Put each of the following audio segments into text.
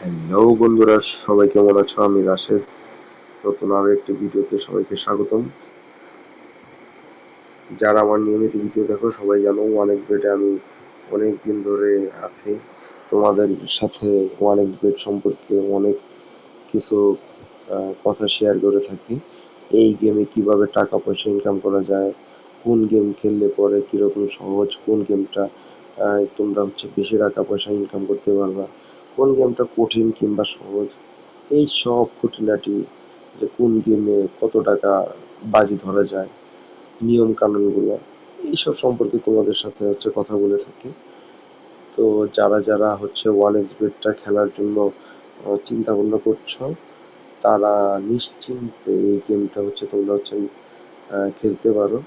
Hello বন্ধুরা, সবাই কেমন আছো? আমি রাশেদ। নতুন আরও একটি ভিডিওতে সবাইকে স্বাগতম। যারা আমার নিয়মিত ভিডিও দেখো, সবাই জানো ওয়ান এক্স বেটে আমি অনেক দিন ধরে আছি। তোমাদের সাথে ওয়ান এক্স বেট সম্পর্কে অনেক কিছু কথা শেয়ার করে থাকি। এই গেমে কীভাবে টাকা পয়সা ইনকাম করা যায়, কোন গেম খেললে পরে কীরকম সহজ, কোন গেমটা তোমরা হচ্ছে বেশি টাকা পয়সা ইনকাম করতে পারবা কোন গেমটা কঠিন কিংবা সহজ, এই সব খুঁটিনাটি যে কোন গেমে কত টাকা বাজি ধরা যায় নিয়ম কানুনগুলো এইসব সম্পর্কে তোমাদের সাথে হচ্ছে কথা বলে থাকি। তো যারা যারা হচ্ছে ওয়ান এক্স বেটটা খেলার জন্য চিন্তা ভাবনা করছ, তারা নিশ্চিন্তে এই গেমটা হচ্ছে তোমরা হচ্ছে খেলতে পারো।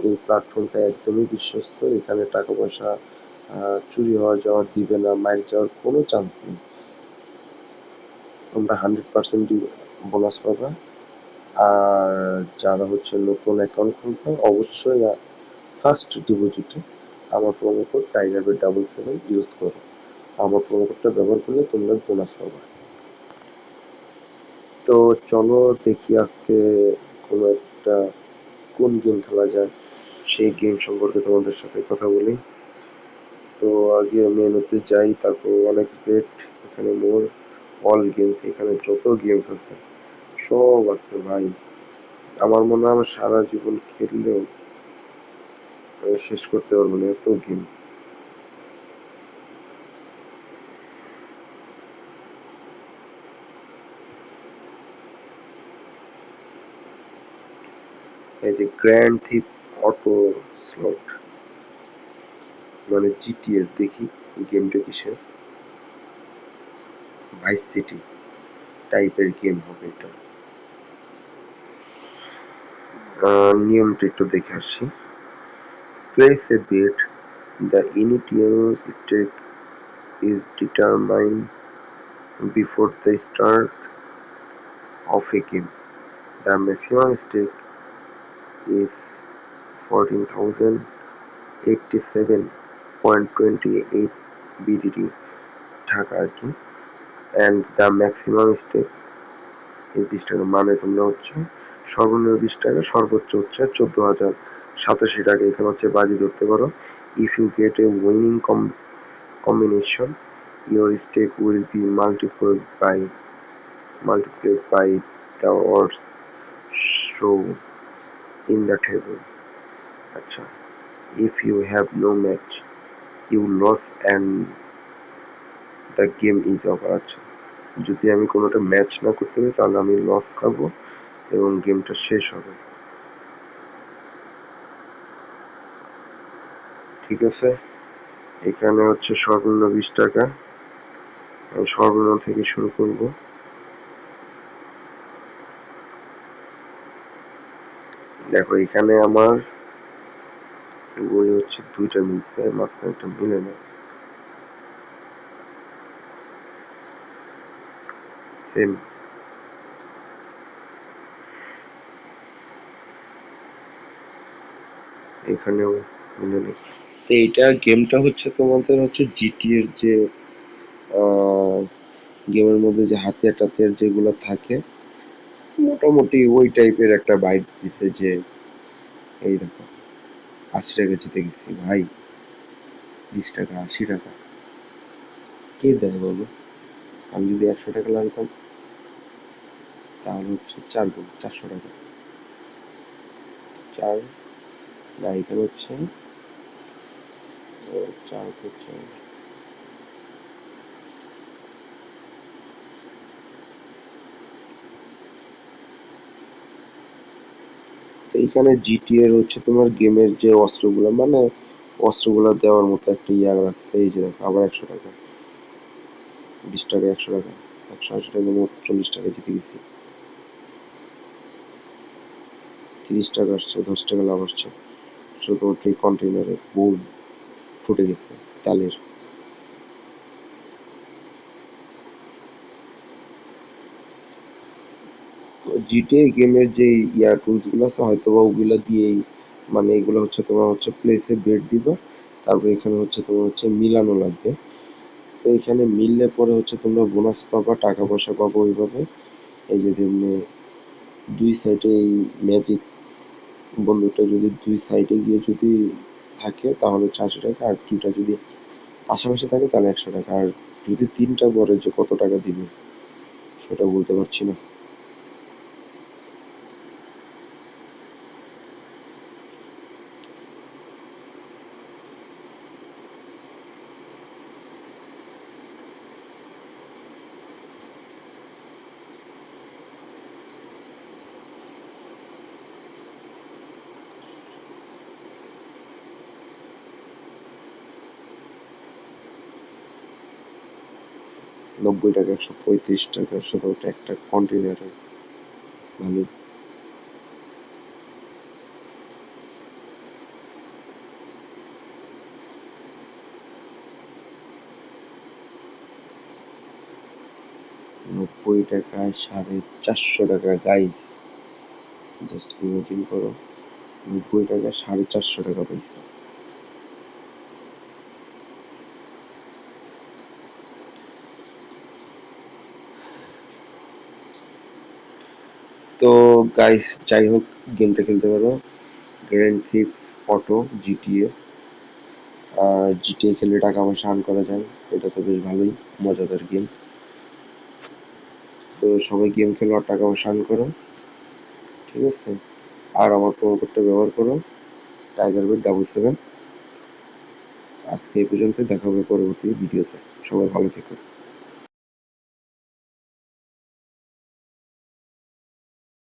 এই প্ল্যাটফর্মটা একদমই বিশ্বস্ত, এখানে টাকা পয়সা চুরি হওয়া যাওয়ার দিবে না মার যাওয়ার কোনো চান্স নেই। তোমরা হান্ড্রেড পার্সেন্ট বোনাস পাবা। আর যারা হচ্ছে নতুন অ্যাকাউন্ট খুলবে, অবশ্যই ফার্স্ট ডিপোজিটে আমার promo code tiger bet double seven use করো। আমার প্রোমো কোডটা ব্যবহার করলে তোমরা বোনাস পাবা। তো চলো দেখি আজকে কোনো একটা কোন গেম খেলা যায়। সেই গেম সম্পর্কে তোমাদের সাথে কথা বলি। তো আগে মেনুতে যাই, তারপর অনেক বেট এখানে মোর অল গেমস এখানে যত গেমস আছে, সব আছে ভাই। আমার মনে হয় আমার সারা জীবন খেললেও শেষ করতে পারব না এত গেম এই যে গ্র্যান্ড থিপ অটো স্লট মানে জিটিএর দেখি গেমটা কিসের? ভাইস সিটি টাইপের গেম হবে এটা। নিয়মটা একটু দেখে আসি। Place a bet the initial stake is determine before the start of a game the maximum stake is fourteen thousand eighty seven point twenty eight BDT টাকা আর কি। অ্যান্ড দ্য ম্যাক্সিমাম স্টেক এই বিশ টাকা মানে তোমরা হচ্ছে সর্বনিম্ন বিশ টাকা, সর্বোচ্চ হচ্ছে চোদ্দ হাজার সাতাশি টাকা। এখানে হচ্ছে বাজি ধরতে পারো। If you get a winning com combination your stake will be multiplied by multiplied by the odds shown in the table. আচ্ছা if you have no match you lose and the game is over আচ্ছা। যদি আমি কোনোটা match না করতে পারি, তাহলে আমি লস খাব এবং গেমটা শেষ হবে। ঠিক আছে? এখানে হচ্ছে সর্বনিম্ন বিশ টাকা। আমি সর্বনিম্ন থেকে শুরু করব। দেখো, এখানে আমার গুলি হচ্ছে দুইটা মিলছে, মাঝখানে একটা মিলে না। সেম এখানেও মিলে নেই তো এইটা গেমটা হচ্ছে তোমাদের হচ্ছে জিটি এর যে গেমের মধ্যে যে হাতিয়ার টাতিয়ার যেগুলো থাকে, মোটামুটি ওই টাইপের একটা বাইক দিছে যে, এই দেখো। আশি টাকা জিতে গেছি, ভাই। বিশ টাকা, আশি টাকা। কে দেয় বলো? আমি যদি একশো টাকা লাগতাম তাহলে হচ্ছে চার গুণ, চারশো টাকা। চার, না, এখানে হচ্ছে চার চার? তো এইখানে জিটি এর হচ্ছে তোমার গেমের যে অস্ত্রগুলো মানে অস্ত্রগুলো দেওয়ার মতো একটা ইয়া রাখছে, এই যে দেখো, আবার একশো টাকা। বিশ টাকা, একশো টাকা, একশো আশি টাকা, মোট চল্লিশ টাকা জিতে গেছি। তিরিশ টাকা আসছে, দশ টাকা লাভ আসছে। শুধুমাত্র এই কন্টেইনারে বুম ফুটে গেছে, তালের। জিটিএ গেমের যে ইয়া টুলসগুলো আছে হয়তো বা ওগুলা দিয়েই মানে এগুলো হচ্ছে তোমার হচ্ছে প্লেসে বেড দিবা। তারপর এখানে হচ্ছে তোমার হচ্ছে মিলানো লাগবে। তো এখানে মিললে পরে হচ্ছে তোমরা বোনাস পাবা টাকা পয়সা পাবো ওইভাবে। এই যে তেমনি দুই সাইডে এই ম্যাজিক বন্ধুটা যদি দুই সাইডে গিয়ে যদি থাকে, তাহলে চারশো টাকা, আর দুইটা যদি পাশাপাশি থাকে, তাহলে একশো টাকা। আর যদি তিনটা পরে যে কত টাকা দিবে, সেটা বলতে পারছি না। নব্বই টাকা, একশো পঁয়ত্রিশ টাকা ওটা একটা কন্টেনারে ভালো নব্বই টাকায় সাড়ে চারশো টাকা গাইস জাস্ট ইমাজিন করো, নব্বই টাকায় সাড়ে চারশো টাকা পাইছে তো গাইস যাই হোক গেমটা খেলতে পারো। গ্র্যান্ড থিপ অটো জিটিএ আর জিটিএ খেলে টাকা পয়সা আর্ন করা যায়। এটা তো বেশ ভালোই, মজাদার গেম তো সবাই গেম খেলো আর টাকা পয়সা আর্ন করো। ঠিক আছে? আর আমার প্রোমো কোডটা ব্যবহার করো। টাইগার বেড ডাবল সেভেন আজকে এই পর্যন্ত দেখা হবে পরবর্তী ভিডিওতে সবাই ভালো থেকো।